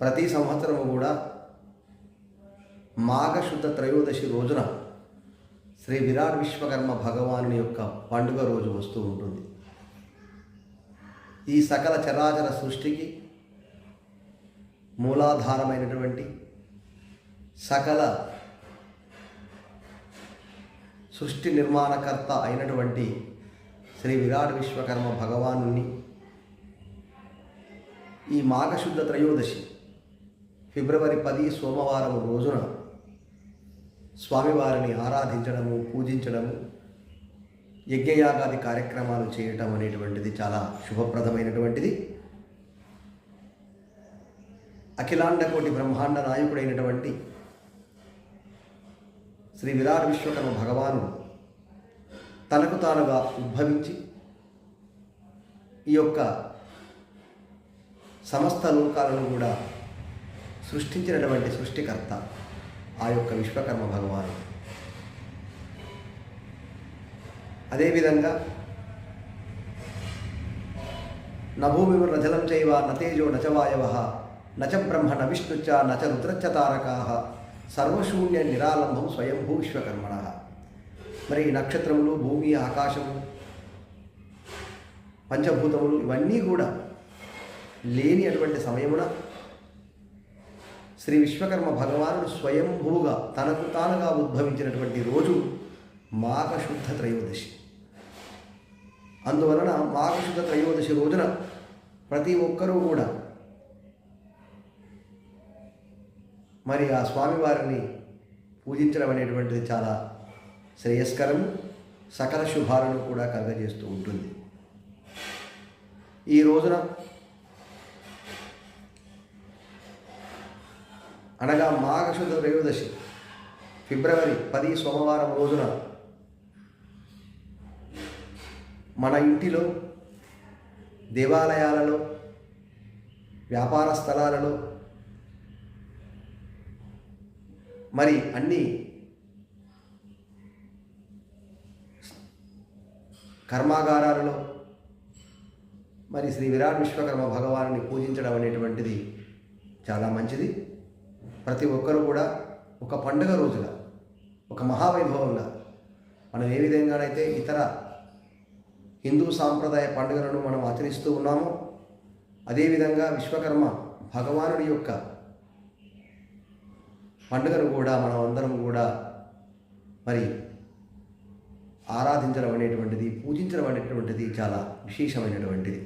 ప్రతి సంవత్సరము కూడా మాఘశుద్ధ త్రయోదశి రోజున శ్రీ విరాట్ విశ్వకర్మ భగవానుని యొక్క పండుగ రోజు వస్తూ ఉంటుంది. ఈ సకల చరాచర సృష్టికి మూలాధారమైనటువంటి సకల సృష్టి నిర్మాణకర్త అయినటువంటి శ్రీ విరాట్ విశ్వకర్మ భగవాను ఈ మాఘశుద్ధ త్రయోదశి ఫిబ్రవరి పది సోమవారం రోజున స్వామివారిని ఆరాధించడము పూజించడము యజ్ఞయాగాది కార్యక్రమాలు చేయటం అనేటువంటిది చాలా శుభప్రదమైనటువంటిది. అఖిలాండకోటి బ్రహ్మాండ నాయకుడైనటువంటి శ్రీ విరాట్ విశ్వకర్మ భగవాను తనకు తానుగా ఉద్భవించి ఈ యొక్క సమస్త లోకాలను కూడా సృష్టించినటువంటి సృష్టికర్త ఆ యొక్క విశ్వకర్మ భగవాను. అదేవిధంగా నభూమి నజలం చైవ నతేజో నచవాయవ నచ బ్రహ్మ న విష్ణుచ నచ రుద్రచ తారకా సర్వశూన్య నిరాలంభం స్వయంభూ విశ్వకర్మణ. మరి ఈ నక్షత్రములు భూమి ఆకాశము పంచభూతములు ఇవన్నీ కూడా లేని అటువంటి సమయమున శ్రీ విశ్వకర్మ భగవానుడు స్వయంభూగా తనకు తానుగా ఉద్భవించినటువంటి రోజు మాఘశుద్ధ త్రయోదశి. అందువలన మాఘశుద్ధ త్రయోదశి రోజున ప్రతి ఒక్కరూ కూడా మరి ఆ స్వామివారిని పూజించడం అనేటువంటిది చాలా శ్రేయస్కరం సకల శుభాలను కూడా కలుగజేస్తూ ఉంటుంది. ఈ రోజున అనగా మాఘశుద్ధ త్రయోదశి ఫిబ్రవరి పది సోమవారం రోజున మన ఇంటిలో దేవాలయాలలో వ్యాపార స్థలాలలో మరి అన్ని కర్మాగారాలలో మరి శ్రీ విరాట్ విశ్వకర్మ భగవాన్ని పూజించడం అనేటువంటిది చాలా మంచిది. ప్రతి ఒక్కరూ కూడా ఒక పండుగ రోజుల ఒక మహావైభవంగా మనం ఏ విధంగానైతే ఇతర హిందూ సాంప్రదాయ పండుగలను మనం ఆచరిస్తూ ఉన్నామో అదేవిధంగా విశ్వకర్మ భగవానుడి యొక్క పండుగను కూడా మనం అందరం కూడా మరి ఆరాధించడం అనేటువంటిది పూజించడం అనేటువంటిది చాలా విశేషమైనటువంటిది.